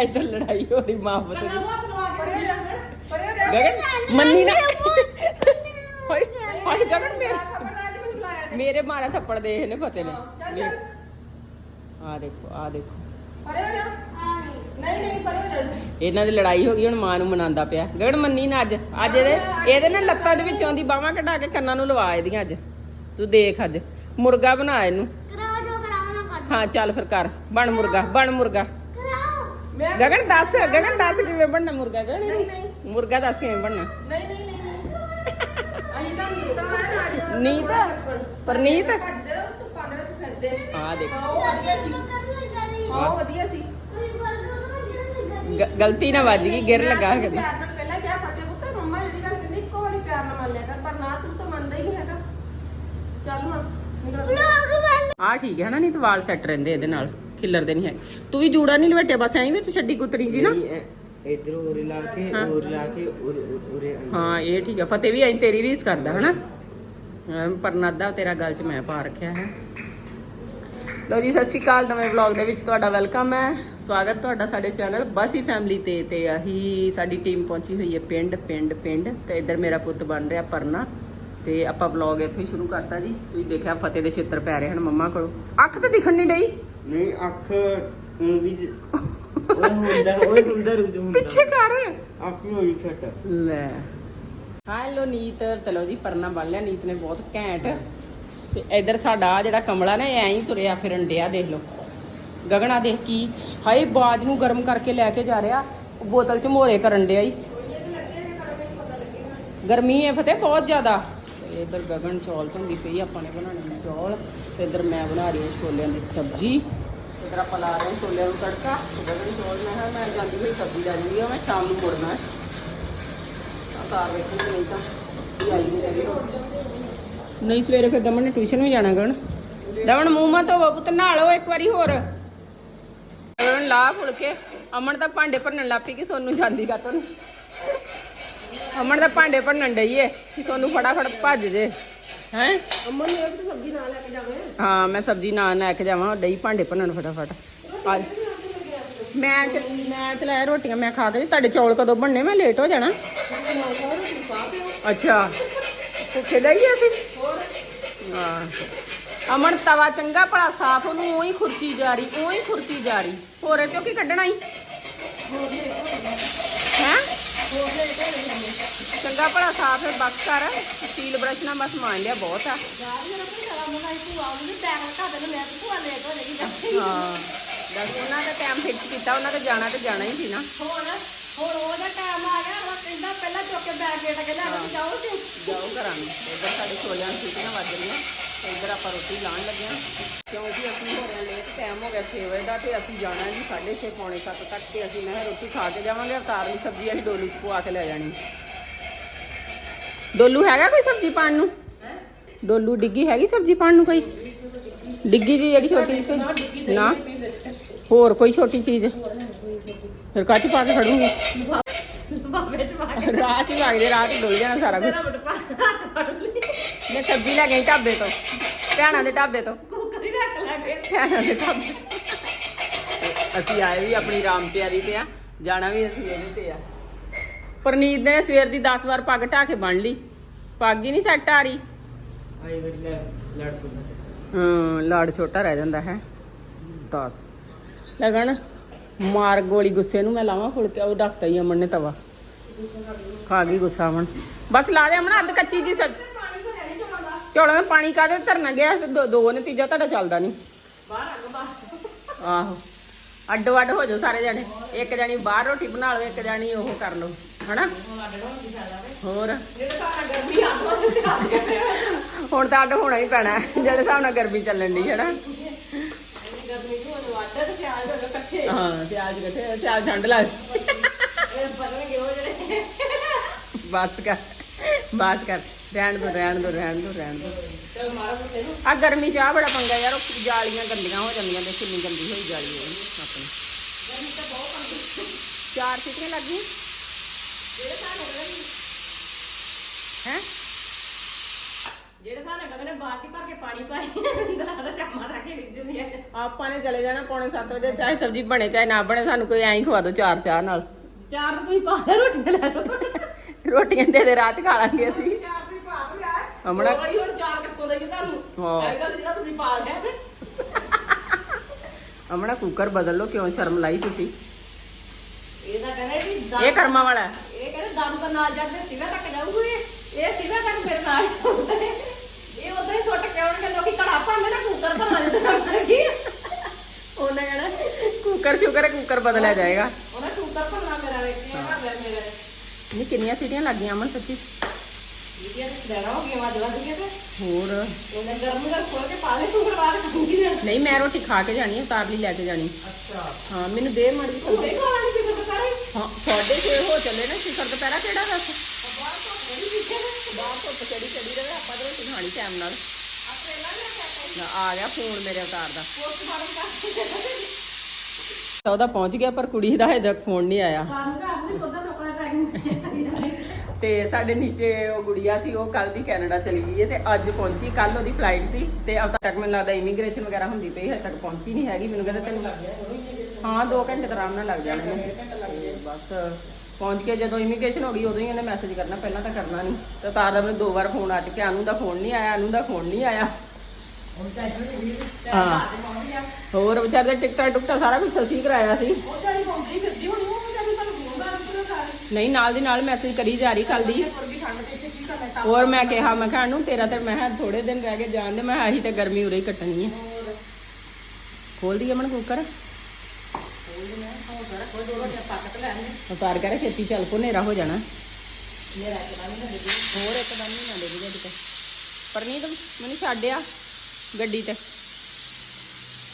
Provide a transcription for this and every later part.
ਇੱਧਰ ਲੜਾਈ ਹੋ ਰਹੀ ਮਾਂ ਪੁੱਤ ਦੀ। ਗਗਨ ਮੰਨੀ ਨਾ। ਹਾਏ ਹਾਏ ਗਗਨ ਮੇਰੇ। ਮੇਰੇ ਮਾਰਾ ਥੱਪੜ ਦੇ ਇਹਨੇ ਫਤੇ ਨੇ। ਚੱਲ ਚੱਲ। ਆ ਦੇਖੋ ਆ ਦੇਖੋ। ਪਰੇ ਹੋ ਜਾ। ਨਹੀਂ ਨਹੀਂ ਪਰੇ ਹੋ ਜਾ। ਇਹਨਾਂ ਦੀ ਲੜਾਈ ਹੋ ਗਈ ਹੁਣ ਮਾਂ ਨੂੰ ਮਨਾਉਂਦਾ ਪਿਆ। ਗਗਨ ਮੰਨੀ ਨਾ ਅੱਜ। ਅੱਜ ਇਹਦੇ ਇਹਦੇ ਨਾਲ ਲੱਤਾਂ ਦੇ ਵਿੱਚੋਂ ਦੀ ਬਾਹਾਂ ਕਢਾ ਕੇ ਕੰਨਾਂ ਨੂੰ ਲਵਾ ਇਹਦੀਆਂ ਅੱਜ। ਤੂੰ ਦੇਖ ਅੱਜ। ਮੁਰਗਾ ਬਣਾ ਇਹਨੂੰ। ਕਰਾਓ ਜੋ ਕਰਾਉਣਾ ਕਰ। ਹਾਂ ਚੱਲ ਫਿਰ ਕਰ। ਬਣ ਮੁਰਗਾ ਬਣ ਮੁਰਗਾ। ਮੈਂ ਗਗਨ ਦੱਸ ਗਗਨ ਦੱਸ ਕਿਵੇਂ ਬਣਨਾ ਮੁਰਗਾ ਗਗਨ? ਨਹੀਂ ਨਹੀਂ। ਮੁਰਗਾ ਦੱਸ ਕਿਵੇਂ ਬਣਨਾ? ਨਹੀਂ ਨਹੀਂ ਨਹੀਂ ਨਹੀਂ। ਅਸੀਂ ਤਾਂ ਦਿੱਤਾ ਹੈ ਨਾ ਨੀਤ ਪਰਨੀਤ? ਕੱਢਦੇ ਧੁੱਪਾਂ ਦੇ ਵਿੱਚ ਫਿਰਦੇ। ਆ ਦੇਖ। ਉਹ ਵਧੀਆ ਸੀ। ਉਹ ਵਧੀਆ ਸੀ। ਗ- ਗਲਤੀ ਨਾ ਵੱਜ ਗਈ ਗਿਰ ਲੱਗਾ ਕਦੇ। ਪਿਆਰ ਨਾਲ ਪਹਿਲਾਂ ਕਿਹਾ ਫਤਿਹ ਪੁੱਤ ਮੰਮਾ ਜਿਹੜੀ ਗੱਲ ਕਹਿੰਦੀ ਇੱਕੋ ਵਾਰੀ ਪਿਆਰ ਨਾਲ ਮੰਨ ਲਿਆ ਕਰ ਪਰ ਨਾ ਤੂੰ ਤਾਂ ਮੰਨਦਾ ਹੀ ਨਹੀਂ ਹੈਗਾ। ਚੱਲ ਹੁਣ ਨਿਕਲ। ਆ ਠੀਕ ਹੈ ਨਾ ਨਹੀਂ ਤਾਂ ਵਾਲ ਸੈੱਟ ਰਹਿੰਦੇ ਇਹਦੇ ਨਾਲ। ਖਿੱਲਰਦੇ ਨਹੀਂ ਹੈਗੇ। ਤੂੰ ਵੀ ਜੂੜਾ ਨਹੀਂ ਲਵੇਟਿਆ ਬਸ ਐਂ ਵਿੱਚ ਛੱਡੀ ਕੁਤਰੀ ਜੀ ਨਾ। ਇਧਰ ਉਰੇ ਲਾ ਕੇ। ਉਰੇ ਲਾ ਕੇ ਉਰੇ ਉਰੇ ਅੰਦਰ। ਹਾਂ ਇਹ ਠੀਕ ਹੈ ਫਤਿਹ ਵੀ ਐਂ ਤੇਰੀ ਰੀਸ ਕਰਦਾ ਹਨਾ? ਐਂ ਪਰਨਾਦਾ ਤੇਰਾ ਗੱਲ 'ਚ ਮੈਂ ਪਾ ਰੱਖਿਆ ਹੈ। ਲੋ ਜੀ ਸਤਿ ਸ਼੍ਰੀ ਅਕਾਲ। ਨਵੇਂ ਵਲੌਗ ਦੇ ਵਿੱਚ ਤੁਹਾਡਾ ਵੈਲਕਮ ਹੈ। ਸਵਾਗਤ ਤੁਹਾਡਾ ਸਾਡੇ ਚੈਨਲ ਬਾਸੀ ਫੈਮਿਲੀ ਤੇ ਤੇ ਆਹੀ ਸਾਡੀ ਟੀਮ ਪਹੁੰਚੀ ਹੋਈ ਹੈ ਪਿੰਡ ਪਿੰਡ ਪਿੰਡ। ਤੇ ਇੱਧਰ ਮੇਰਾ ਪੁੱਤ ਬਣ ਰਿਹਾ ਪਰਨਾ। ਤੇ ਆਪਾਂ ਵਲੌਗ ਇੱਥੋਂ ਸ਼ੁਰੂ ਕਰਤਾ ਜੀ। ਤੁਸੀਂ ਦੇਖਿਆ ਫਤਿਹ ਦੇ ਛਿੱਤਰ ਪੈ ਰਹੇ ਹਨ ਮੰਮਾ ਕੋਲੋਂ। ਅੱਖ ਤਾਂ ਦਿਖਣ ਨਹੀਂ ਡਈ। ਨਹੀਂ ਅੱਖ ਊਂ ਵੀ ਉਹ ਹੁੰਦਾ ਰੁਕ ਜਾ ਹੁੰਦਾ ਪਿੱਛੇ ਕਰ। ਵੀ ਹੋਈ ਛੱਟ ਲੈ। ਹੈਲੋ ਨੀਤ ਚਲੋ ਜੀ ਪਰਨਾ ਬੰਨ ਲਿਆ ਨੀਤ ਨੇ ਬਹੁਤ ਘੈਂਟ। ਤੇ ਇਧਰ ਸਾਡਾ ਜਿਹੜਾ ਕਮਲਾ ਨਾ ਐਂ ਹੀ ਤੁਰਿਆ ਫਿਰਨ ਡਿਆ ਦੇਖ ਲਓ। ਗਗਨਾ ਦੇਖ ਕੀ ਹਾਏ ਬਾਜ ਨੂੰ ਗਰਮ ਕਰਕੇ ਲੈ ਕੇ ਜਾ ਰਿਹਾ। ਬੋਤਲ ਚ ਮੋਰੇ ਕਰਨ ਡਿਆ ਈ। ਗਰਮੀ ਹੈ ਫਤਿਹ ਬਹੁਤ ਜ਼ਿਆਦਾ। ਤੇ ਇਧਰ ਗਗਨ ਚੌਲ ਧੁੰਦੀ ਪਈ, ਆਪਾਂ ਨੇ ਬਣਾਉਣੇ ਨੇ ਚੌਲ। ਤੇ ਇਧਰ ਮੈਂ ਬਣਾ ਰਹੀ ਹਾਂ ਛੋਲਿਆਂ ਦੀ ਸਬਜ਼ੀ। ਇਧਰ ਆਪਾਂ ਲਾ ਰਹੇ ਹਾਂ ਛੋਲਿਆਂ ਨੂੰ ਤੜਕਾ। ਗਗਨ ਚੌਲ ਮੈਂ ਕਿਹਾ, ਮੈਂ ਜਾਂਦੀ ਹੋਈ ਸਬਜ਼ੀ ਲੈ ਜੂਗੀ ਮੈਂ ਸ਼ਾਮ ਨੂੰ ਮੁੜਨਾ ਹੈ। ਕਾਰ ਵੇਖੀ ਨਹੀਂ ਤਾਂ ਇਹ ਆਈ ਨਹੀਂ ਰਹੀ ਨਹੀਂ, ਸਵੇਰੇ ਫਿਰ ਦਮਨ ਨੇ ਟਿਊਸ਼ਨ ਵੀ ਜਾਣਾ ਗਣ ਦਮਨ, ਮੂੰਹ ਮਾ ਧੋਵੋ ਪੁੱਤ ਨਾਲੋ ਇੱਕ ਵਾਰੀ ਹੋਰ। ਗਗਨ, ਲਾ ਫੁਲ ਕੇ ਅਮਨ ਤਾਂ ਭਾਂਡੇ ਭਰਨਣ ਲੱਪੀ ਕਿ ਸੋਨੂੰ ਜਾਂਦੀ ਗਾ ਅਮਨ ਤਾਂ ਭਾਂਡੇ ਭਰਨਣ ਡਈ ਏ ਕਿ ਸੋਨੂੰ ਫਟਾਫਟ ਭੱਜ ਜੇ। ਹੈ? ਅਮਨ ਨੂੰ ਵੀ ਸਬਜ਼ੀ ਨਾਲ ਲੈ ਕੇ ਜਾਵੇ ਹਾਂ? ਮੈਂ ਸਬਜ਼ੀ ਨਾਲ ਲੈ ਕੇ ਜਾਵਾਂ ਡਈ ਭਾਂਡੇ ਭੰਨਣ ਫਟਾਫਟ। ਆ ਮੈਂ ਮੈਂ ਚਲਾਇਆ ਰੋਟੀਆਂ ਮੈਂ ਖਾ ਕੇ ਤੁਹਾਡੇ ਚੌਲ ਕਦੋਂ ਬਣਨੇ? ਮੈਂ ਲੇਟ ਹੋ ਜਾਣਾ। ਅੱਛਾ ਭੁੱਖੇ ਲਈ ਅਸੀਂ ਹਾਂ। ਅਮਨ ਤਵਾ ਚੰਗਾ ਭਲਾ ਸਾਫ਼ ਉਹਨੂੰ ਉਹੀ ਖੁਰਚੀ ਜਾ ਰਹੀ ਉਹੀ ਖੁਰਚੀ ਜਾ ਰਹੀ। ਹੋਰ ਇਹ ਚੋਂ ਕੀ ਕੱਢਣਾ ਹੀ ਹੈ? ਚੰਗਾ ਭਲਾ ਸਾਫ਼ ਹੈ ਬਸ ਕਰ ਸਟੀਲ ਬ੍ਰਸ਼ ਨਾਲ ਬਸ ਮਾਰ ਲਿਆ ਬਹੁਤ ਆ। ਹਾਂ ਦੱਸ ਉਹਨਾਂ ਦਾ ਟਾਈਮ ਫਿਕਸ ਕੀਤਾ ਉਹਨਾਂ ਦਾ ਜਾਣਾ ਤੇ ਜਾਣਾ ਹੀ ਸੀ ਨਾ। ਜਾਓ ਇੱਧਰ ਸਾਡੇ ਛੋਲਿਆਂ ਨੂੰ ਸੀਟੀਆਂ ਵੱਜ ਰਹੀਆਂ। ਤੇ ਇੱਧਰ ਆਪਾਂ ਰੋਟੀ ਲਾਣ ਲੱਗੇ ਹਾਂ। ਕਿਉਂਕਿ ਅਸੀਂ ਹੋ ਰਹੇ ਲੇਟ ਟਾਈਮ ਹੋ ਗਿਆ 6 ਵਜੇ ਦਾ ਤੇ ਅਸੀਂ ਜਾਣਾ ਜੀ 6:30 ਪੌਣੇ 7 ਤੱਕ ਤੇ ਅਸੀਂ ਮੈਂ ਕਿਹਾ ਰੋਟੀ ਖਾ ਕੇ ਜਾਵਾਂਗੇ ਅਵਤਾਰ ਲਈ ਸਬਜ਼ੀ ਅਸੀਂ ਡੋਲੂ ਚ ਪਵਾ ਕੇ ਲੈ ਜਾਣੀ। ਡੋਲੂ ਹੈਗਾ ਕੋਈ ਸਬਜ਼ੀ ਪਾਣ ਨੂੰ? ਡੋਲੂ ਡਿੱਗੀ ਹੈਗੀ ਸਬਜ਼ੀ ਪਾਣ ਨੂੰ ਕੋਈ? ਡਿੱਗੀ ਜੀ ਜਿਹੜੀ ਛੋਟੀ ਜਿਹੀ? ਨਾ। ਹੋਰ ਕੋਈ ਛੋਟੀ ਚੀਜ਼? ਫਿਰ ਕਾਚ ਪਾ ਕੇ ਖੜੂਗੀ। ਬਾਬੇ ਹੀ ਵਗਦੇ ਰਾਹ ਡੁੱਲ ਜਾਣਾ ਸਾਰਾ ਕੁਝ ਮੈਂ ਸਬਜ਼ੀ ਲੈ ਗਈ ਢਾਬੇ ਤੋਂ, ਭੈਣਾਂ ਦੇ ਢਾਬੇ ਤੋਂ। ਕੁੱਕਰ ਰੱਖ ਲੈ ਭੈਣਾਂ ਦੇ ਢਾਬੇ। ਅਸੀਂ ਆਏ ਵੀ ਆਪਣੀ ਰਾਮ ਪਿਆਰੀ ਤੇ ਆ, ਜਾਣਾ ਵੀ ਅਸੀਂ ਇਹਦੇ ਤੇ ਆ। ਪਰਨੀਤ ਨੇ ਸਵੇਰ ਦੀ 10 ਵਾਰ ਪੱਗ ਢਾ ਕੇ ਬੰਨ ਲਈ। ਪੱਗ ਹੀ ਨਹੀਂ ਸੈੱਟ ਆ ਰਹੀ। ਆਈ ਲੈ ਲੜ ਹਾਂ ਲਾੜ ਛੋਟਾ ਰਹਿ ਜਾਂਦਾ ਹੈ। 10 ਲਗਣ ਮਾਰ ਗੋਲੀ ਗੁੱਸੇ ਨੂੰ ਮੈਂ ਲਾਵਾਂ ਫੁਲ ਕੇ ਉਹ ਡਾਕਟਰ ਹੀ ਅਮਨ ਨੇ ਤਵਾ। ਖਾ ਗਈ ਗੁੱਸਾ ਅਮਨ। ਬਸ ਲਾ ਦੇ ਅਮਨ ਅੱਧ ਕੱਚੀ ਜੀ ਸਬ ਚੌਲਾਂ ਦਾ ਪਾਣੀ ਕਾਦੇ ਧਰਨਾ ਗਿਆ? ਦੋ ਦੋ ਨੇ ਤੀਜਾ ਤੁਹਾਡਾ ਚੱਲਦਾ ਨਹੀਂ। ਬਾਹਰ ਅੱਗ ਬਾਹਰ। ਆਹੋ। ਅੱਡੋ ਅੱਡ ਹੋ ਜਾਓ ਸਾਰੇ ਜਣੇ। ਇੱਕ ਜਣੀ ਬਾਹਰ ਰੋਟੀ ਬਣਾ ਲਓ ਇੱਕ ਜਣੀ ਉਹ ਕਰ ਲਓ। ਹਨਾ? ਹੋਰ? ਜਿਹੜੇ ਹੁਣ ਤਾਂ ਅੱਡ ਹੋਣਾ ਹੀ ਪੈਣਾ, ਜਿਹੜੇ ਹਿਸਾਬ ਨਾਲ ਗਰਮੀ ਚੱਲਣ ਦੀ ਹੈ ਹਾਂ, ਪਿਆਜ਼ ਕੱਟੇ ਪਿਆਜ਼ ਠੰਡ ਲੱਗ ਬਸ ਕਰ ਬਸ ਕਰ। ਰਹਿਣ ਦੋ ਰਹਿਣ ਦੋ ਰਹਿਣ ਦੋ ਰਹਿਣ ਦੋ। ਚਲ ਆ ਗਰਮੀ ਚ ਆ ਬੜਾ ਪੰਗਾ ਯਾਰ ਉਹ ਜਾਲੀਆਂ ਗੰਦੀਆਂ ਹੋ ਜਾਂਦੀਆਂ ਤੇ ਕਿੰਨੀ ਗੰਦੀ ਹੋਈ ਜਾਲੀ ਆਪਣੀ। ਚਾਰ ਸੀਟੀਆਂ ਲੱਗ ਗਈਆਂ? ਜਿਹੜੇ ਸਾਨੂੰ ਗਗਨ ਹੈ? ਜਿਹੜੇ ਸਾਨੂੰ ਗਗਨ ਨੇ ਬਾਲਟੀ ਭਰ ਕੇ ਪਾਣੀ ਪਾਈ ਇੰਦਰਾ ਦਾ ਸ਼ਾਮਾਂ ਤੱਕ ਕੇ ਰਿੱਝਦੀ ਹੈ ਆਪਾਂ ਨੇ ਚਲੇ ਜਾਣਾ ਪੌਣੇ 7 ਵਜੇ ਚਾਹੇ ਸਬਜ਼ੀ ਬਣੇ ਚਾਹੇ ਨਾ ਬਣੇ ਸਾਨੂੰ ਕੋਈ ਐਂ ਹੀ ਖਵਾ ਦਿਓ ਚਾਰ ਚਾਹ ਨਾਲ। ਚਾਰ ਤਾਂ ਤੁਸੀਂ ਪਾ ਲੈ ਰੋਟੀਆਂ ਲੈ ਲਓ। ਰੋਟੀਆਂ ਦੇ ਦੇ ਰਾਹ ਚ ਖਾ ਲਾਂਗੇ ਅਸੀਂ। ਚਾਰ ਤੁਸੀਂ ਪਾ ਲਿਆ ਹਮਣਾ ਕੋਈ ਹੁਣ ਚਾਰ ਕਿੱਥੋਂ ਦੇਈਏ ਤੁਹਾਨੂੰ? ਹਾਂ। ਇਹ ਗੱਲ ਜਿਹੜਾ ਤੁਸੀਂ ਪਾ ਲਿਆ ਤੇ। ਹਮਣਾ ਕੁੱਕਰ ਬਦਲ ਲਓ ਕਿਉਂ ਸ਼ਰਮ ਲਾਈ ਤੁਸੀਂ? ਇਹ ਤਾਂ ਕਹਿੰਦੇ ਵੀ ਇਹ ਕਰਮਾਂ ਵਾਲਾ ਹੈ। ਦਮ ਤਾਂ ਨਾਲ ਜਾਂਦੇ ਸਿਵਾ ਤੱਕ ਜਾਊਗੀ। ਇਹ ਸਿਵਾ ਤੱਕ ਮੇਰੇ ਨਾਲ। ਇਹ ਉਦਾਂ ਹੀ ਸੁੱਟ ਕੇ ਆਉਣਗੇ ਲੋਕੀ ਘੜਾ ਪਾਉਂਦੇ ਨਾ ਕੁੱਕਰ ਭਰਾ ਦੇ ਕਰਨਗੇ ਉਹਨੇ ਕਹਿਣਾ ਕੁੱਕਰ ਸ਼ੁਕਰ ਹੈ ਕੁੱਕਰ ਬਦਲਿਆ ਜਾਏਗਾ। ਉਹਨਾਂ ਕੁੱਕਰ ਭਰਨਾ ਮੇਰਾ ਵੇਖਿਆ ਘਰ ਦਾ ਮੇਰੇ। ਨਹੀਂ ਕਿੰਨੀਆਂ ਸੀਟੀਆਂ ਲੱਗੀਆਂ ਅਮਨ ਸੱਚੀ। ਇਹ ਤੇ ਦੇਣਾ ਹੋ ਗਿਆ ਵਾਜ ਵੱਜ ਗਿਆ ਤੇ। ਹੋਰ। ਉਹਨੇ ਗਰਮ ਗਰਮ ਖੋਲ ਕੇ ਪਾ ਲੈ ਕੁੱਕਰ ਬਾਹਰ ਖਾਂਗੀ ਨੇ ਨਹੀਂ ਮੈਂ ਰੋਟੀ ਖਾ ਕੇ ਜਾਣੀ ਹੈ ਉਤਾਰ ਲਈ ਲੈ ਕੇ ਜਾਣੀ। ਅੱਛਾ। ਹਾਂ ਮੈਨੂੰ ਦੇ ਮੜੀ ਉਹ ਦੇਖ ਵਾਲਾ ਨਹੀਂ ਫਿਰ ਸਾਰੇ ਹਾਂ ਸਾਡੇ ਛੇ ਹੋ ਚੱਲੇ ਨਾ। ਕਿਹੜਾ ਦੱਸ? ਬਾਹਰ ਤੋਂ ਨਹੀਂ ਦਿਖੇ ਨੇ ਬਾਹਰ ਧੁੱਪ ਚੜੀ ਚੜੀ ਰਹੇ ਆਪਾਂ ਤਾਂ ਰੋਟੀ ਖਾਣੀ ਟਾਈਮ ਨਾਲ। ਆ ਗਿਆ ਫੋਨ ਮੇਰੇ ਅਵਤਾਰ ਦਾ। ਤਾਂ ਉਹਦਾ ਪਹੁੰਚ ਗਿਆ ਪਰ ਕੁੜੀ ਦਾ ਹਜੇ ਤੱਕ ਫੋਨ ਨਹੀਂ ਆਇਆ। ਤਾਂ ਸਾਡੇ ਨੀਚੇ ਉਹ ਗੁੜੀਆ ਸੀ ਉਹ ਕੱਲ ਦੀ ਕੈਨੇਡਾ ਚਲੀ ਗਈ ਹੈ ਤੇ ਅੱਜ ਪਹੁੰਚੀ। ਕੱਲ ਉਹਦੀ ਫਲਾਈਟ ਸੀ ਤੇ ਅਬ ਤੱਕ ਮੈਨੂੰ ਲੱਗਦਾ ਇਮੀਗ੍ਰੇਸ਼ਨ ਵਗੈਰਾ ਹੁੰਦੀ ਪਈ ਹਜੇ ਤੱਕ ਪਹੁੰਚੀ ਨਹੀਂ ਹੈਗੀ। ਮੈਨੂੰ ਕਹਿੰਦਾ ਤੈਨੂੰ ਹਾਂ 2 ਘੰਟੇ ਤਾਂ ਆਰਾਮ ਨਾਲ ਲੱਗ ਜਾਣੇ ਨੇ ਤੇ ਬਸ। ਪਹੁੰਚ ਕੇ ਜਦੋਂ ਇਮੀਗ੍ਰੇਸ਼ਨ ਹੋ ਗਈ ਉਦੋਂ ਹੀ ਇਹਨੇ ਮੈਸੇਜ ਕਰਨਾ ਪਹਿਲਾਂ ਤਾਂ ਕਰਨਾ ਨਹੀਂ ਤੇ ਤਾਰ ਦਾ ਮੈਨੂੰ ਦੋ ਵਾਰ ਫੋਨ ਆ ਚੁੱਕਿਆ ਅਨੂ ਦਾ ਫੋਨ ਨਹੀਂ ਆਇਆ ਅਨੂ ਦਾ ਫੋਨ ਨਹੀਂ ਆਇਆ। ਹਾਂ। ਹੋਰ ਵਿਚਾਰੇ ਟਿਕਟਾਂ ਟੁਕਟਾਂ ਸਾਰਾ ਕੁਝ ਸਸੀ ਕਰਾਇਆ ਸੀ। ਨਹੀਂ ਨਾਲ ਦੀ ਨਾਲ ਮੈਸੇਜ ਕਰੀ ਜਾ ਰਹੀ ਕੱਲ ਦੀ ਹੋਰ ਮੈਂ ਕਿਹਾ ਮੈਂ ਕਿਹਾ ਨੂੰ ਤੇਰਾ ਤੇ ਮੈਂ ਥੋੜੇ ਦਿਨ ਰਹਿ ਕੇ ਜਾਣ ਦੇ ਮੈਂ ਅਸੀਂ ਤੇ ਗਰਮੀ ਉਰੇ ਹੀ ਕੱਟਣੀ ਹੈ ਖੋਲ ਦੀ ਅਮਨ ਕੁੱਕਰ ਉਤਾਰ ਕੇ ਖੇਤੀ ਚੱਲ ਪੋ ਹਨੇਰਾ ਹੋ ਜਾਣਾ। ਹੋਰ ਇੱਕਦਮ ਨਹੀਂ ਨਾ ਦੇ ਦੇ ਕਿਤੇ। ਪਰਨੀਤ ਮੈਨੂੰ ਛੱਡਿਆ ਗੱਡੀ ਤੇ।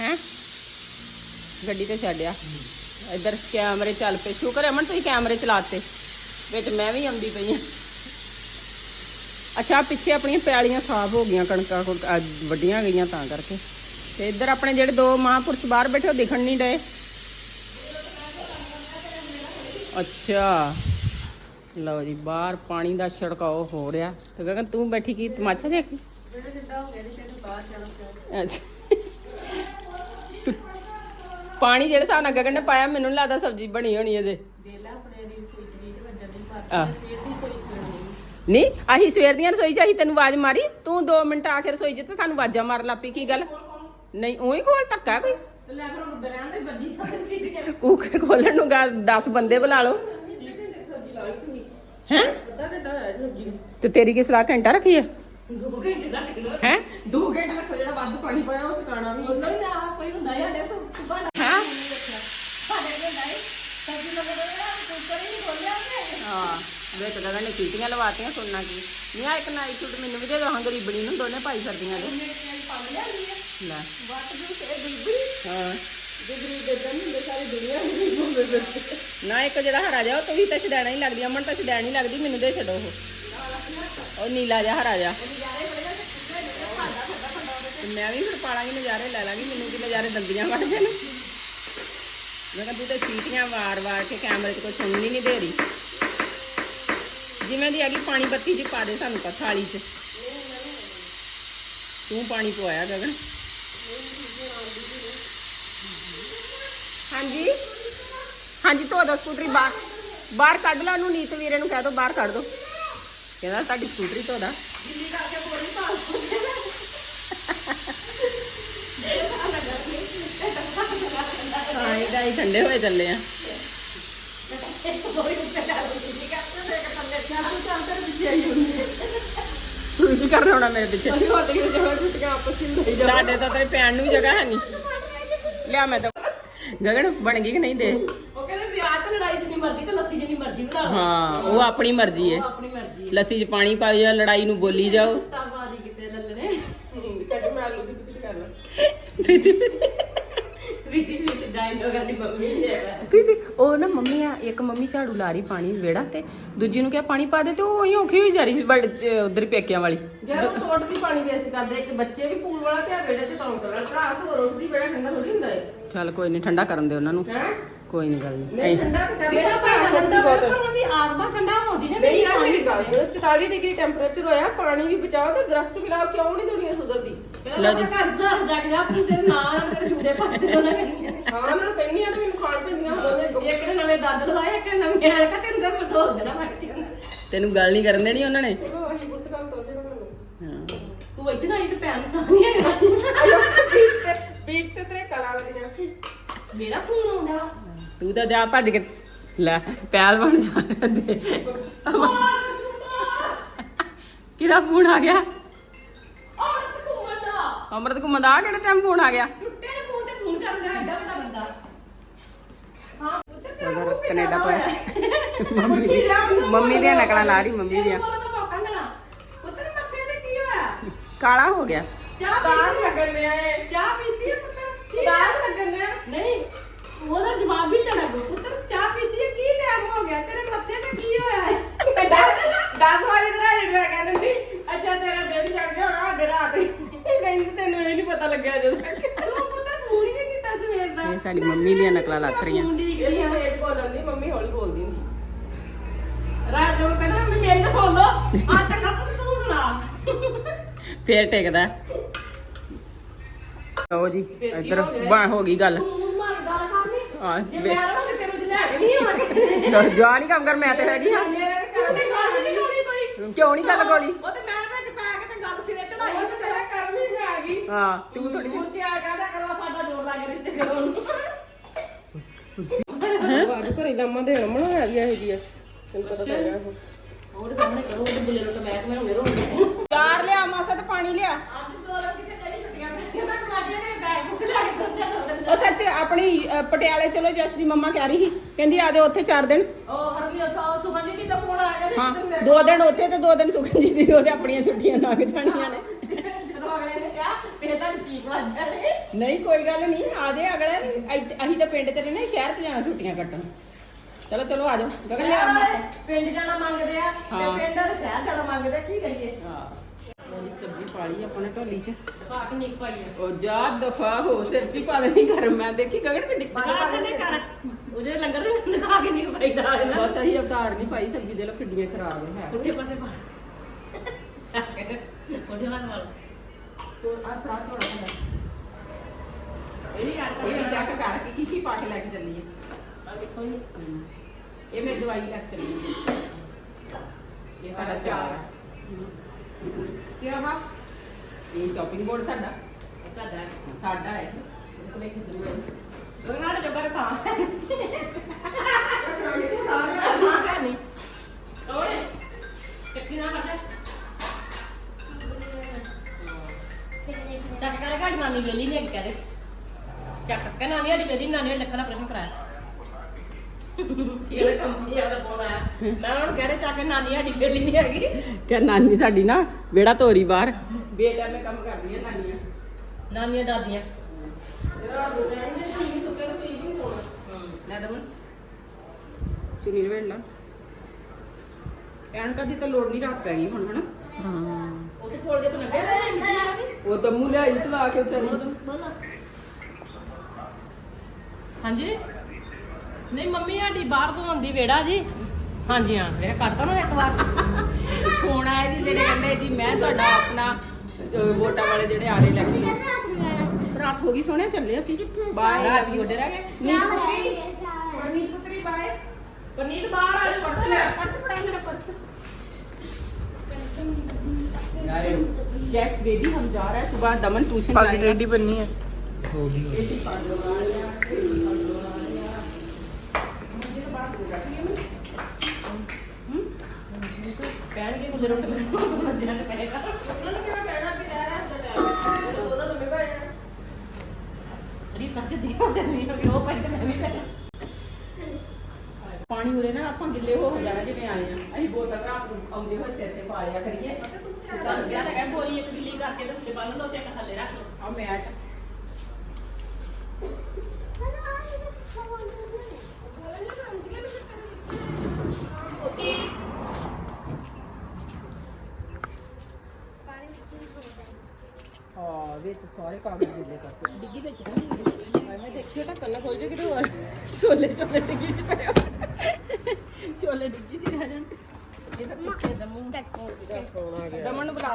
ਹੈ? ਗੱਡੀ ਤੇ ਛੱਡਿਆ ਇੱਧਰ ਕੈਮਰੇ ਚੱਲ ਪਏ। ਸ਼ੁਕਰ ਅਮਨ ਤੁਸੀਂ ਕੈਮਰੇ ਚਲਾਤੇ। ਵਿੱਚ ਮੈਂ ਵੀ ਆਉਂਦੀ ਪਈ ਹਾਂ। ਅੱਛਾ ਪਿੱਛੇ ਆਪਣੀਆਂ ਪੈਲੀਆਂ ਸਾਫ਼ ਹੋ ਗਈਆਂ ਕਣਕਾਂ ਵੱਡੀਆਂ ਗਈਆਂ ਤਾਂ ਕਰਕੇ। ਤੇ ਇੱਧਰ ਆਪਣੇ ਜਿਹੜੇ ਦੋ ਮਹਾਂਪੁਰਸ਼ ਬਾਹਰ ਬੈਠੇ ਉਹ ਦਿਖਣ ਨਹੀਂ ਡਏ। ਅੱਛਾ। ਲਓ ਜੀ, ਬਾਹਰ ਪਾਣੀ ਦਾ ਛੜਕਾਓ ਹੋ ਰਿਹਾ। ਤੇ ਗਗਨ, ਤੂੰ ਬੈਠੀ ਕੀ, ਤਮਾਸ਼ਾ ਦੇਖੀ? ਅੱਛਾ। ਪਾਣੀ ਜਿਹੜੇ ਹਿਸਾਬ ਨਾਲ ਗਗਨ ਨੇ ਪਾਇਆ, ਮੈਨੂੰ ਨੀ ਲੱਗਦਾ ਸਬਜ਼ੀ ਬਣੀ ਹੋਣੀ ਇਹਦੇ। ਦੇਲਾ ਆਪਣੇ ਦੀ ਸੋਚ ਦੀ ਵੱਜਣ ਦੀ ਸਵੇਰ ਦੀ ਸੋਚ ਨਹੀਂ ਅਸੀਂ ਸਵੇਰ ਦੀਆਂ ਰਸੋਈ ਚ ਅਸੀਂ ਤੈਨੂੰ ਆਵਾਜ਼ ਮਾਰੀ। ਤੂੰ 2 ਮਿੰਟ ਆ ਕੇ ਰਸੋਈ ਚ ਤੇ ਸਾਨੂੰ ਆਵਾਜ਼ਾਂ ਮਾਰ ਲੱਪੀ ਕੀ ਗੱਲ? ਨਹੀਂ, ਉਹੀ ਕੋਲ ਧੱਕਾ ਕੋਈ? ਲੈ ਫਿਰ ਮੁੰਡੇ ਰਹਿਣ ਦੇ ਬੱਜੀ ਸਾਰੇ ਸੀਟ ਕੇ ਕੂਕਰ ਖੋਲਣ ਨੂੰ 10 ਬੰਦੇ ਬੁਲਾ ਲਓ। ਸਬਜ਼ੀ ਲਾ ਲਈ ਤੁਸੀਂ ਹੈ ਅੱਧਾ ਘੰਟਾ ਹੋਇਆ ਜੀ ਸਬਜ਼ੀ ਨੂੰ। ਤੇ ਤੇਰੀ ਕੀ ਸਲਾਹ ਘੰਟਾ ਰੱਖੀ ਹੈ ਦੋ ਘੰਟੇ ਦਾ ਕਿਲੋ ਹੈ? ਦੋ ਘੰਟੇ ਦਾ ਜਿਹੜਾ ਵੱਧ ਪਾਣੀ ਪਾਇਆ ਉਹ ਚਕਾਣਾ ਵੀ। ਉਹਨਾਂ ਨੇ ਆ ਕੋਈ ਹੁੰਦਾ ਹੈ ਸਾਡੇ ਕੋਲ ਸੁਬਾਹ ਹਾਂ? ਸਾਡੇ ਕੋਲ ਨਹੀਂ ਸਬਜ਼ੀ ਦਾ ਬੜਾ ਕੁੱਕਰ ਹੀ ਨਹੀਂ ਖੋਲਿਆ ਉਹਨੇ। ਹਾਂ ਵਿੱਚ ਗਗਨ ਨੇ ਕੀਤੀਆਂ ਲਵਾਤੀਆਂ ਸੁਣਨਾ ਕੀ। ਨਹੀਂ ਆ ਇੱਕ ਨਾਈਟ ਸੂਟ ਮੈਨੂੰ ਵੀ ਦੇ ਦੋ ਹਾਂ ਗਰੀਬਣੀ ਨੂੰ ਦੋਨੇ ਪਾਈ ਸਰਦੀਆਂ ਦੇ। ਲੈ। ਹਾਂ। ਨਾ ਇੱਕ ਜਿਹੜਾ ਹਰਾ ਜਾ ਉਹ ਤੂੰ ਤਾਂ ਛਡਾਣਾ ਹੀ ਲੱਗਦੀ, ਅਮਨ ਤਾਂ ਛਡਾਣੀ ਲੱਗਦੀ, ਮੈਨੂੰ ਦੇ ਛੱਡੋ ਉਹ। ਉਹ ਨੀਲਾ ਜਿਹਾ ਹਰਾ ਜਾ ਮੈਂ ਵੀ ਫਿਰ ਪਾਲਾਂਗੀ ਨਜ਼ਾਰੇ ਲੈ ਲਾਂਗੀ, ਮੈਨੂੰ ਕੀ ਨਜ਼ਾਰੇ ਦੰਦੀਆਂ ਵੜਦੇ ਨੇ ਮੈਂ ਕਿਹਾ ਤੂੰ ਤੇ ਸੀਟੀਆਂ ਵਾਰ-ਵਾਰ ਕੇ ਕੈਮਰੇ 'ਚ ਕੋਈ ਸੁਣਨ ਹੀ ਨਹੀਂ ਦੇ ਰਹੀ। ਜਿਵੇਂ ਦੀ ਹੈਗੀ ਪਾਣੀ ਬੱਤੀ 'ਚ ਪਾ ਦੇ ਸਾਨੂੰ ਤਾਂ ਥਾਲੀ 'ਚ। ਤੂੰ ਪਾਣੀ ਪਵਾਇਆ ਗਗਨ। ਹਾਂਜੀ ਹਾਂਜੀ ਧੋ ਦੋ ਸਕੂਟਰੀ ਬਾਹਰ ਬਾਹਰ ਕੱਢ ਲਾ ਉਹਨੂੰ ਨੀਤ ਵੀਰੇ ਨੂੰ ਕਹਿ ਦੋ ਬਾਹਰ ਕੱਢ ਦੋ ਕਹਿੰਦਾ ਸਾਡੀ ਸਕੂਟਰੀ ਧੋ ਦਾ ਹਾਂ ਇਹਦਾ ਹੀ ਠੰਡੇ ਹੋਏ ਚੱਲੇ ਆ ਤੂੰ ਕੀ ਕਰ ਹੋਣਾ ਮੇਰੇ ਪਿੱਛੇ। ਅਸੀਂ ਜਗ੍ਹਾ ਆਪਸ ਵਿੱਚ ਸਾਡੇ ਤਾਂ ਤੇਰੇ ਪੈਣ ਨੂੰ ਵੀ ਜਗ੍ਹਾ ਹੈ ਨਹੀਂ ਲਿਆ ਮੈਂ ਤਾਂ। ਗਗਨ ਬਣ ਗਈ ਕਿ ਨਹੀਂ ਦੇ? ਉਹ ਕਹਿੰਦੇ ਵਿਆਹ ਤੇ ਲੜਾਈ ਜਿੰਨੀ ਮਰਜ਼ੀ ਤੇ ਲੱਸੀ ਜਿੰਨੀ ਮਰਜ਼ੀ ਬਣਾ ਲਓ। ਹਾਂ ਉਹ ਆਪਣੀ ਮਰਜ਼ੀ ਹੈ ਉਹ ਆਪਣੀ ਮਰਜ਼ੀ ਲੱਸੀ 'ਚ ਪਾਣੀ ਪਾਈ ਜਾ ਲੜਾਈ ਨੂੰ ਬੋਲੀ ਜਾਓ। ਤਾਂ ਬਾਜੀ ਕਿਤੇ ਲੱਲਣੇ। ਕੱਟ ਮੈਂ ਆਲੂ ਕਿਤੇ ਕਰ ਲਾ। ਪੀਤੀ ਰੀਤੀ ਮੰਮੀ ਨੇ ਪੀਤੀ ਉਹ ਨਾ ਮੰਮੀ ਆ ਇੱਕ ਮੰਮੀ ਝਾੜੂ ਲਾ ਰਹੀ ਪਾਣੀ ਵਿਹੜਾ ਤੇ ਦੂਜੀ ਨੂੰ ਕਿਹਾ ਪਾਣੀ ਪਾ ਦੇ ਤੇ ਉਹ ਹੀ ਔਖੀ ਹੋਈ ਜਾ ਰਹੀ ਸੀ ਉਧਰ ਪੇਕਿਆਂ ਵਾਲੀ। ਜਦੋਂ ਟੋਟਲੀ ਪਾਣੀ ਵੇਸਟ ਕਰਦੇ ਇੱਕ ਬੱਚੇ ਵੀ ਪੂਲ ਵਾਲਾ ਤੇ ਆ ਵਿਹੜੇ ਚ ਤੌਂ ਕਰਨ ਭਰਾ ਸੋ ਰੋਟੀ ਬੜਾ ਠੰਡਾ ਥੋੜੀ ਹੁੰਦਾ ਹੈ ਚੱਲ ਕੋਈ ਨਹੀਂ ਠੰਡਾ ਕਰਨ ਦੇ ਉਹਨਾਂ ਨੂੰ। ਹੈ? ਕੋਈ ਨਹੀਂ ਗੱਲ ਨਹੀਂ ਨਹੀਂ ਠੰਡਾ ਤਾਂ ਕਿਹੜਾ ਭਰਾ ਠੰਡਾ ਹੋਇਆ? ਪਰ ਉਹਦੀ ਆਤਮਾ ਠੰਡਾ ਹੁੰਦੀ ਨੇ ਨਹੀਂ ਯਾਰ ਮੇਰੀ ਗੱਲ ਸੁਣੋ। 44 ਡਿਗਰੀ ਟੈਂਪਰੇਚਰ ਹੋਇਆ ਪਾਣੀ ਵੀ ਬਚਾਓ ਤੇ ਦਰਖਤ ਵੀ ਲਾਓ ਕਿਉਂ ਨਹੀਂ ਦੁਨੀਆ ਸੁਧਰਦੀ? ਪਹਿਲਾਂ ਤਾਂ ਘਰ ਦਾ ਜਗ ਜਾ ਤੂੰ ਤੇਰੇ ਨਾਲ ਤੇਰੇ ਜੂੜੇ ਪਾਸੇ ਉਹਨਾਂ ਕਰੀਆਂ ਹਾਂ ਉਹਨਾਂ ਨੂੰ ਕਹਿੰਦੀ ਆ ਤੇ ਮੈਨੂੰ ਖਾਣ ਪੈਂਦੀਆਂ ਦੋਨੇ ਇੱਕ ਨੇ ਨਵੇਂ ਦੰਦ ਲਵਾਏ ਇੱਕ ਨੇ ਨਵੀਂ ਐਨਕਾਂ ਤੈਨੂੰ ਤਾਂ ਮਟੋ ਜਣਾ ਫੜਦੀ ਉਹਨਾਂ ਤੈਨੂੰ ਗੱਲ ਨਹੀਂ ਕਰਨ ਦੇਣੀ ਉਹਨਾਂ ਨੇ? ਚਲੋ ਅਸੀਂ ਪੁੱਤਕਾਲ ਤੋਂ ਹਾਂ। ਇੱਥੇ ਨਾ ਇਹ ਪੈਨ ਨਹੀਂ ਹੈਗਾ। ਬੀਚ ਤੇ ਬੀਚ ਤੇ ਤੇਰੇ ਕਲਾ ਵਾਲੀਆਂ ਮੇਰਾ ਫੋਨ ਆਉਂਦਾ। ਤੂੰ ਤਾਂ ਜਾ ਭੱਜ ਕੇ ਲੈ ਪਹਿਲਵਾਨ ਜਾ ਰਿਹਾ ਦੇ ਕਿਹਦਾ ਫੋਨ ਆ ਗਿਆ? ਦਾ ਅਮਰਤ ਘੁੰਮਣ ਦਾ ਆਹ ਕਿਹੜਾ ਟਾਈਮ ਫੋਨ ਆ ਗਿਆ? ਟੁੱਟੇ ਦੇ ਫੋਨ ਤੇ ਫੋਨ ਕਰਦਾ ਐਡਾ ਵੱਡਾ ਬੰਦਾ। ਹਾਂ ਪੁੱਤਰ ਤੇਰਾ ਉਧਰ ਮੂੰਹ ਕਿੱਦਾਂ ਕੈਨੇਡਾ ਤੋਂ ਹੋਇਆ? ਮੰਮੀ ਮੰਮੀ ਦੀਆਂ ਨਕਲਾਂ ਲਾ ਰਹੀ ਮੰਮੀ ਦੀਆਂ। ਪੁੱਤਰ ਮੱਥੇ ਤੇ ਕੀ ਹੋਇਆ? ਕਾਲਾ ਹੋ ਗਿਆ। ਚਾਹ ਦਾਸ ਲੱਗਣ ਲਿਆ ਏ। ਚਾਹ ਪੀਤੀ ਹੈ ਪੁੱਤਰ ਦਾਸ ਲੱਗਣ ਲਿਆ ਨਹੀਂ ਉਹਦਾ ਜਵਾਬ ਵੀ ਲੈਣਾ ਕੋ ਪੁੱਤਰ ਚਾਹ ਪੀਤੀ ਹੈ ਕੀ ਟਾਈਮ ਹੋ ਗਿਆ? ਤੇਰੇ ਮੱਥੇ ਤੇ ਕੀ ਹੋਇਆ ਹੈ? 10 ਵਾਰੀ ਤੇਰਾ ਜਿਹੜਾ ਕਹਿੰਦੇ ਸੀ ਅੱਛਾ ਤੇਰਾ ਦਿਨ ਚੜ ਗਿਆ ਹੋਣਾ ਅੱਗੇ ਰਾਤ ਕਹਿੰਦੀ ਤੈਨੂੰ ਇਹ ਨਹੀਂ ਪਤਾ ਲੱਗਿਆ ਜਦੋਂ ਤੂੰ ਪੁੱਤਰ ਫੋਨ ਹੀ ਨਹੀਂ ਕੀਤਾ ਸਵੇਰ ਦਾ। ਇਹ ਸਾਡੀ ਮੰਮੀ ਦੀਆਂ ਨਕਲਾਂ ਲੱਥ ਰਹੀਆਂ। ਇਹ ਤੇਜ਼ ਬੋਲਣ ਦੀ ਮੰਮੀ ਹੌਲੀ ਬੋਲਦੀ ਹੁੰਦੀ। ਰਾਤ ਨੂੰ ਕਹਿੰਦਾ ਮੰਮੀ ਮੇਰੀ ਤਾਂ ਸੁਣ ਲਓ। ਆ ਚੰਗਾ ਪੁੱਤ ਤੂੰ ਸੁਣਾ। ਫੇਰ ਟਿਕਦਾ। ਲਓ ਜੀ ਇੱਧਰ ਬਣ ਹੋ ਗਈ ਗੱਲ। ਤੂੰ ਮੂੰਹ ਮਾਰ ਗਾਲ ਕਰਨੀ ਹਾਂ ਜੇ ਵੇ- ਮੈਂ ਰਵਾਂ ਤੇ ਤੈਨੂੰ ਤੇ ਲੈ ਕੇ ਨਹੀਂ ਆਵਾਂਗੇ। ਜਾ ਨਹੀਂ ਕੰਮ ਕਰ ਮੈਂ ਤੇ ਹੈਗੀ ਆ। ਮੇਰੇ ਘਰ ਦੇ ਗੱਲ ਨਹੀਂ ਹੋਣੀ ਕੋਈ। ਕਿਉਂ ਨਹੀਂ ਗੱਲ ਗੋਲੀ? ਉਹ ਤੇ ਮੈਂ ਵਿੱਚ ਪੈ ਕੇ ਤੇ ਗੱਲ ਸਿਰੇ ਚੜਾਈ ਤੇ ਤੇਰਾ ਕਰਮ ਹੀ ਨਹੀਂ ਆ ਗਈ। ਹਾਂ ਤੂੰ ਥੋੜੀ ਮੁੜ ਕੇ ਆ ਕਹਿੰਦਾ ਕਰਵਾ ਸਾਡਾ ਜੋਰ ਲਾ ਕੇ ਰਿਸ਼ਤੇ ਕਰਾਉਣ। ਅੱਜ ਘਰੇ ਲਾਮਾ ਦੇਣ ਮਣਾ ਆ ਗਿਆ ਹੈਗੀ ਤੈਨੂੰ ਪਤਾ ਤਾਂ ਹੈਗਾ ਸਾਹਮਣੇ ਕਰੋ ਉਹਦੇ ਬੁੱਲੇ ਨੂੰ ਤਾਂ ਮੈਂ ਮੈਂ ਮੇਰੇ ਚਾਰ ਲਿਆ ਮਾਸਾ ਤੇ ਪਾਣੀ ਲਿਆ। ਨੇ ਤੁਰ ਜਾ ਉਹ ਸੱਚ ਆਪਣੀ ਅ, ਪਟਿਆਲੇ ਚਲੋ ਜਸ ਦੀ ਮੰਮਾ ਕਹਿ ਰਹੀ ਸੀ। ਕਹਿੰਦੀ ਆ ਜਾਓ ਉੱਥੇ ਚਾਰ ਦਿਨ। ਉਹ ਹਰਵੀ ਸਾ ਸੁਮਨ ਜੀ ਦਾ ਫੋਨ ਆ ਗਿਆ ਹਾਂ ਦੋ ਦਿਨ ਉੱਥੇ ਤੇ ਦੋ ਦਿਨ ਦੀ ਉਹਦੇ ਆਪਣੀਆਂ ਛੁੱਟੀਆਂ ਲੰਘ ਜਾਣੀਆਂ ਨੇ ਨੇ। ਵੱਜ ਨਹੀਂ ਕੋਈ ਗੱਲ ਨਹੀਂ ਆ ਜੇ ਅਗਲੇ ਇੱਥੇ- ਅਸੀਂ ਤਾਂ ਪਿੰਡ ਚ ਰਹਿੰਦੇ ਸ਼ਹਿਰ ਚ ਜਾਣਾ ਛੁੱਟੀਆਂ ਕੱਟਣ। ਚਲੋ ਚਲੋ ਆ ਜਾਓ ਗਗਨ ਲਿਆ ਮਾਸਾ ਪਿੰਡ ਜਾਣਾ ਮੰਗਦੇ ਆ ਤੇ ਹਾਂ। ਪਿੰਡ ਵਾਲੇ ਸ਼ਹਿਰ ਜਾਣਾ ਮੰਗਦੇ ਆ, ਕੀ ਕਰੀਏ? ਹਾਂ। ਉਹਦੀ ਸਬਜ਼ੀ ਪਾ ਲਈ ਆਪਾਂ ਨੇ ਢੋਲੀ ਚ। ਪਾ ਕੇ ਨਿਕ ਪਾਈ ਉਹ ਜਾ ਦਫਾ ਹੋ ਸਬਜ਼ੀ ਪਾ ਦੇਣੀ ਕਰ ਮੈਂ ਦੇਖੀ ਗਗਨ ਕਿੱਡੀ ਬਾਹਰ ਨੇ ਕਰ ਉਹਦੇ ਲੰਗਰ ਦੇ ਦਿਖਾ ਕੇ ਨਿਕ ਪਾਈ ਦਾ ਹੈ ਨਾ? ਬਸ ਅਸੀਂ ਅਵਤਾਰ ਨਹੀਂ ਪਾਈ ਸਬਜ਼ੀ ਦੇ ਲੋ ਕਿੱਡੀਆਂ ਖਰਾਬ ਹੈ। ਉੱਠੇ ਪਾਸੇ ਪਾ। ਉੱਠੇ ਵਾਲ ਵਾਲ। ਇਹ ਵੀ ਕਰ ਇਹ ਵੀ ਚੈੱਕ ਕਰ ਕੇ ਕੀ ਕੀ ਪਾ ਕੇ ਲੈ ਕੇ ਚੱਲੀ ਹੈ ਆ ਦੇਖੋ ਜੀ ਇਹ ਮੇਰੀ ਦਵਾਈ ਲੈ ਕੇ ਚੱਲੀ ਹੈ ਇਹ ਸਾਡਾ ਚਾਰ ਹੈ ਕੀ ਆ ਇਹ ਚੌਪਿੰਗ ਬੋਰਡ ਸਾਡਾ ਤੁਹਾਡਾ ਸਾਡਾ ਹੈ ਇਹਦੇ ਕੋਲ ਇੱਕ ਜ਼ਰੂਰ ਹੈ ਬਰਨਾਲ ਜਬਰ ਥਾਂ ਨਹੀਂ ਓਏ ਚੱਕੀ ਨਾ ਚੱਕ ਕਰ ਘੜ ਨਾਨੀ ਵੇਲੀ ਨੇ ਕਰੇ ਚੱਕ ਕੇ ਨਾਨੀ ਹੜੀ ਵੇਲੀ ਨਾਨੀ ਨੇ ਲੱਖਾਂ ਦਾ ਪ੍ਰਸ਼ਨ ਕਰਾਇਆ। ਇਹ ਕੰਪਨੀ ਆ ਦਾ ਫੋਨ ਆਇਆ। ਮੈਂ ਉਹਨਾਂ ਨੂੰ ਕਹਿ ਰਿਹਾ ਚੱਕ ਕੇ ਨਾਨੀ ਹੜੀ ਵੇਲੀ ਨਹੀਂ ਹੈਗੀ। ਕਿ ਨਾਨੀ ਸਾਡੀ ਨਾ ਬੇੜਾ ਤੋਰੀ ਬਾਹਰ। ਬੇਟਾ ਮੈਂ ਕੰਮ ਕਰਦੀ ਹੈ ਨਾਨੀਆਂ। ਨਾਨੀਆਂ ਦਾਦੀਆਂ। ਲੈ ਦਮਨ ਚੁੰਨੀ ਲਵੇੜ ਲਾ। ਐਨਕਾਂ ਦੀ ਤਾਂ ਲੋੜ ਨਹੀਂ ਰਾਤ ਪੈ ਗਈ ਹੁਣ ਹਨਾ? ਉਹ ਤੇ ਫੋੜ ਕੇ ਤੂੰ ਲੱਗਿਆ ਨਾ ਮਿੱਟੀ ਵਾਲਾ ਦੀ ਉਹ ਦਮੂ ਲਿਆਈ ਚਲਾ ਕੇ ਵਿਚਾਰੀ। ਬੋਲੋ ਹਾਂਜੀ? ਨਹੀਂ ਮੰਮੀ ਸਾਡੀ ਬਾਹਰ ਤੋਂ ਆਉਂਦੀ ਵੇੜਾ ਜੀ। ਹਾਂਜੀ ਹਾਂ ਮੇਰਾ ਕੱਟਦਾ ਨਾ ਇੱਕ ਵਾਰ। ਫੋਨ ਆਇਆ ਜੀ ਜਿਹੜੇ ਕਹਿੰਦੇ ਜੀ ਮੈਂ ਤੁਹਾਡਾ ਆਪਣਾ ਅਹ, ਵੋਟਾਂ ਵਾਲੇ ਜਿਹੜੇ ਆ ਰਹੇ ਇਲੈਕਸ਼ਨ ਰਾਤ ਨੂੰ ਜਾਣਾ। ਰਾਤ ਹੋ ਗਈ ਸੋਹਣੇ ਚੱਲੇ ਅਸੀਂ। ਕਿੱਥੇ ਬਾਏ ਰਾਤ ਹੀ ਉੱਡੇ ਰਹਿ ਗਏ। ਨੀਂਦ ਪੁੱਤਰੀ ਪਰਨੀਤ ਪੁੱਤਰੀ ਬਾਏ ਪਰਨੀਤ ਬਾਹਰ ਆ ਜਾ ਪਰਸ ਮੇਰਾ ਪਰਸ ਫੜਾ ਮੇਰਾ ਪਰਸ। ਨਾਰੇ यस बेबी हम जा रहे हैं सुबह दमन ट्यूशन पग टेढ़ी बननी है ਹੋ ਗਈ ਕਹਿਣਗੇ ਮੁੰਡੇ ਰੋਟ ਮੱਜਣਾ ਤੇ ਪਏਗਾ ਉਹਨਾਂ ਨੇ ਕਿਹਾ ਕਹਿਣਾ ਵੀ ਲੈ ਰਿਹਾ ਟਾਈਮ ਉਹ ਦੋਨਾਂ ਲੰਮੇ ਪੈ ਜਾਣਾ ਅਰੀ ਸੱਚ ਦੀ ਹੋ ਚੱਲਣੀ ਆ ਵੀ ਉਹ ਪੈ ਤੇ ਮੈਂ ਵੀ ਪੈ ਪਾਣੀ ਉਰੇ ਨਾ ਆਪਾਂ ਗਿੱਲੇ ਹੋ ਜਾਣਾ ਜਿਵੇਂ ਆਏ ਆ ਅਸੀਂ ਬੋਤਲ ਰਾਤ ਨੂੰ ਆਉਂਦੇ ਹੋਏ ਸਿਰ ਤੇ ਪਾ ਲਿਆ ਕਰੀਏ ਚੱਲ ਪਿਆ ਤਾਂ ਕਹਿ ਬੋਰੀ ਇੱਕ ਗਿੱਲੀ ਕਰਕੇ ਤੇ ਉੱਤੇ ਬੰਨ ਲਓ ਤੇ ਇੱਕ ਥੱਲੇ ਰੱਖ ਲਓ। ਆ ਮੈਟ ਹਾਂ ਵਿੱਚ ਸਾਰੇ ਕਾਗਜ਼ ਗਿੱਲੇ ਕਰਕੇ ਡਿੱਗੀ ਵਿੱਚ ਮੈਂ ਦੇਖਿਆ ਤਾਂ ਕੰਨ ਖੋਲ ਜੇ ਕਿਤੇ ਹੋਰ। ਛੋਲੇ ਛੋਲੇ ਡਿੱਗੀ ਚ ਪਿਆ ਛੋਲੇ ਡਿੱਗੀ ਚ ਰਹਿ ਜਾਣ ਇਹ ਤਾਂ ਪਿੱਛੇ ਦਮੂ ਟੱਕ ਦਮਨ ਨੂੰ ਬੁਲਾ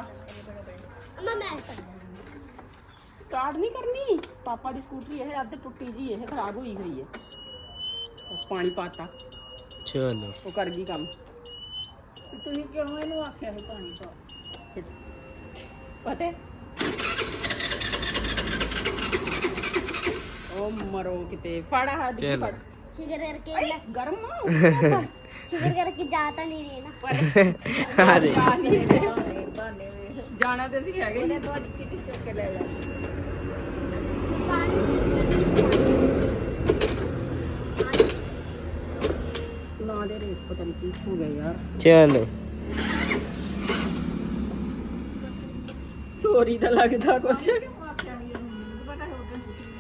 ਅਮਾ ਮੈਂ ਕਰਦਾ ਸਟਾਰਟ ਨਹੀਂ ਕਰਨੀ? ਪਾਪਾ ਦੀ ਸਕੂਟਰੀ ਇਹ ਅੱਧ ਟੁੱਟੀ ਜੀ ਇਹ ਖਰਾਬ ਹੋਈ ਹੋਈ ਹੈ। ਉਹ ਪਾਣੀ ਪਾਤਾ। ਚਲੋ। ਉਹ ਕਰ ਗਈ ਕੰਮ। ਤੁਸੀਂ ਕਿਉਂ ਇਹਨੂੰ ਆਖਿਆ ਸੀ ਪਾਣੀ ਪਾ ਪਤਾ ਉਹ ਮਰੋ ਕਿਤੇ। ਫੜ ਹੱਥ ਦੀ ਫੜ। ਸ਼ੁਕਰ ਕਰਕੇ ਅਰੇ, ਗਰਮ ਆ। ਸ਼ੁਕਰ ਕਰਕੇ ਜਾ ਨਹੀਂ ਰਹੇ ਨਾ। ਪਰ ਅਰੇ। ਜਾ ਜਾਣਾ ਤੇ ਸੀ ਹੈਗੇ। ਤੁਹਾਡੀ ਚਿੱਟੀ ਚੁੱਕ ਕੇ ਲੈ ਜਾ ਨਾ ਦੇ ਰੇਸ ਪਤਾ ਨਹੀਂ ਕੀ ਹੋ ਗਿਆ ਯਾਰ। ਚਲੋ। ਸੋਰੀ ਦਾ ਲੱਗਦਾ ਕੁਛ।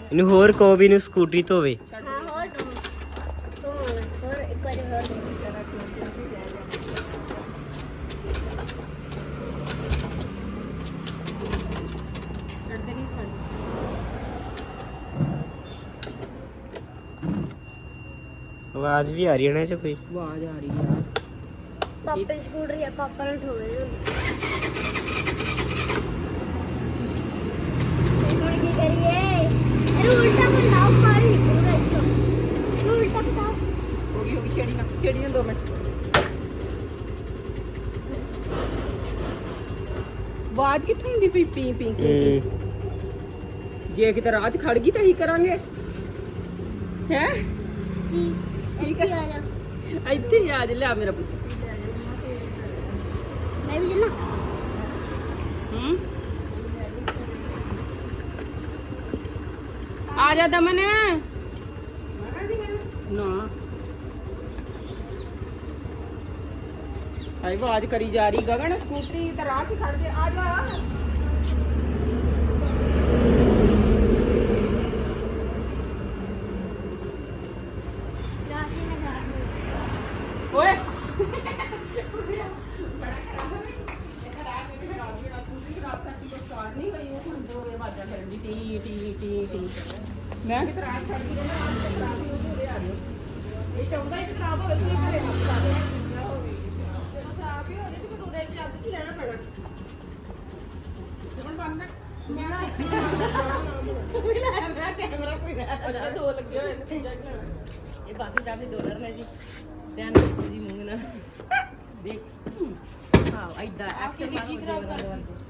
ਇਹਨੂੰ ਹੋਰ ਕੋ ਵੀ ਨੂੰ ਸਕੂਟਰੀ ਧੋਵੇ। ਹਾਂ ਹੋਰ ਦੋ ਦੋ ਹੋਰ ਇੱਕ ਵਾਰੀ ਹੋਰ ਛੱਡਦੇ ਨਹੀਂ ਛੱਡਦੇ ਆਵਾਜ਼ ਵੀ ਆ ਰਹੀ ਹੈ ਨਾ ਇਹ 'ਚ ਕੋਈ ਆਵਾਜ਼ ਆ ਰਹੀ ਯਾਰ पापा स्कूटर या पापा ने ठोके थोड़ी की करिए अरे उल्टा बताओ पानी निकल रहा है अरे उल्टा बताओ ਹੋ ਗਈ ਹੋ ਗਈ ਛੇੜੀ ਨਾ ਛੇੜੀ ਨਾ 2 ਮਿੰਟ ਆਵਾਜ਼ ਕਿੱਥੋਂ ਹੁੰਦੀ ਪਈ ਪੀ ਪੀ ਕੇ ਕੇ? ਹੂੰ। ਜੇ ਕਿਤੇ ਰਾਹ 'ਚ ਖੜ ਗਈ ਤਾਂ ਹੀ ਕਰਾਂਗੇ ਹੈ जी ਠੀਕ ਹੈ। ਇੱਥੇ ਹੀ ਆ ਜਾ ਲਿਆ ਮੇਰਾ ਪੁੱਤ। ਮੈਂ ਵੀ ਜਨਾ ਆ ਜਾ ਦਮਨ। ਨਾ। ਕਰੀ ਜਾ ਰਹੀ ਗਗਨ ਸਕੂਟਰੀ ਮੈਂ ਕਿਤੇ ਰਾਤ ਛੱਡ ਕੇ ਨਾ ਰਾਤ ਨੂੰ ਉਹਦੇ ਆ ਗਏ ਇਹ ਚਾਹੁੰਦਾ ਕਿ ਖਰਾਬ ਹੋਵੇ ਤੇ ਘਰੇ ਨਾ ਪਾ ਦੇ ਜਦੋਂ ਖਰਾਬ ਹੀ ਹੋ ਜੇ ਤੇ ਫਿਰ ਉਹਦੇ ਜਲਦ ਚ ਲੈਣਾ ਪੈਣਾ। ਜਮਨ ਬੰਦ ਮੈਂ ਨਾ ਕੋਈ ਲੈ ਮੈਂ ਕੈਮਰਾ ਕੋਈ ਲੈ ਅੱਛਾ ਦੋ ਲੱਗੇ ਹੋਏ ਨੇ ਕੀ ਇਹ ਬਾਕੀ ਦਾ ਵੀ ਡਾਲਰ ਨੇ ਜੀ। ਧਿਆਨ ਰੱਖੋ ਜੀ ਮੂੰਹ ਨਾਲ। ਦੇਖ। ਹਾਂ। ਐਦਾਂ ਐਕਸ਼ਨ ਡਿੱਗੀ ਖਰਾਬ ਕਰ ਡਿੱਗ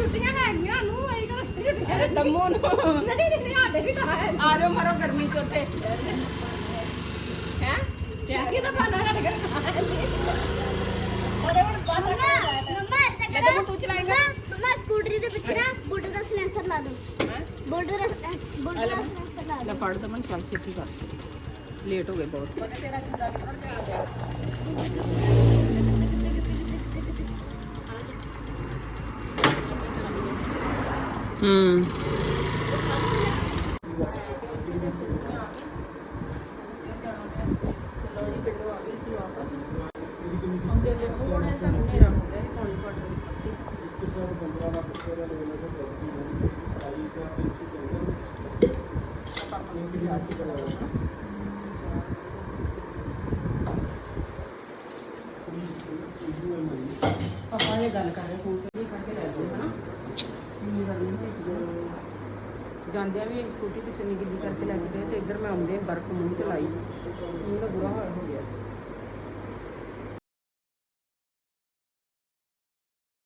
ਛੁੱਟੀਆਂ ਹੈਗੀਆਂ ਨੂੰ ਆਈ ਕਰ ਤੰਮੋ ਨੂੰ ਨਹੀਂ ਨਿਕਲੀ ਸਾਡੇ ਵੀ ਤਾਂ ਹੈ ਆ ਜਾਓ ਮਰੋ ਗਰਮੀ ਚ ਉੱਥੇ ਹੈ ਕਿਆ ਕੀ ਤਾਂ ਬਾਨਾ ਘਟ ਕਰਨਾ ਹੈ ਅਰੇ ਹੁਣ ਬਾਨਾ ਮੰਮਾ ਇਹ ਤਾਂ ਤੂੰ ਚਲਾਏਂਗਾ ਮੰਮਾ ਸਕੂਟਰੀ ਦੇ ਪਿੱਛੇ ਨਾ ਬੋਰਡ ਦਾ ਸਲੈਂਸਰ ਲਾ ਦੋ ਬੋਰਡ ਦਾ ਬੋਰਡ ਦਾ ਸਲੈਂਸਰ ਲਾ ਦੋ ਲੈ ਫੜ ਦਮਨ ਚੱਲ ਛੇਤੀ ਕਰ ਲੇਟ ਹੋ ਗਏ ਬਹੁਤ ਹੂੰ। ਹੁੰਦੇ ਜੇ ਸੋਹਣੇ ਸਾਨੂੰ ਮੇਰਾ ਹੋ ਗਿਆ ਪਾਣੀ ਪੜ ਆਪਾਂ ਇਹ ਗੱਲ ਕਰ ਰਹੇ ਫੋਨ ਤੇ ਵੀ ਕਰਕੇ ਲੈ ਜਾਓ ਹਨਾ ਇੰਨੀ ਗੱਲ ਨਹੀਂ ਹੋਈ ਜਾਂਦਿਆਂ ਵੀ ਸਕੂਟੀ ਤੇ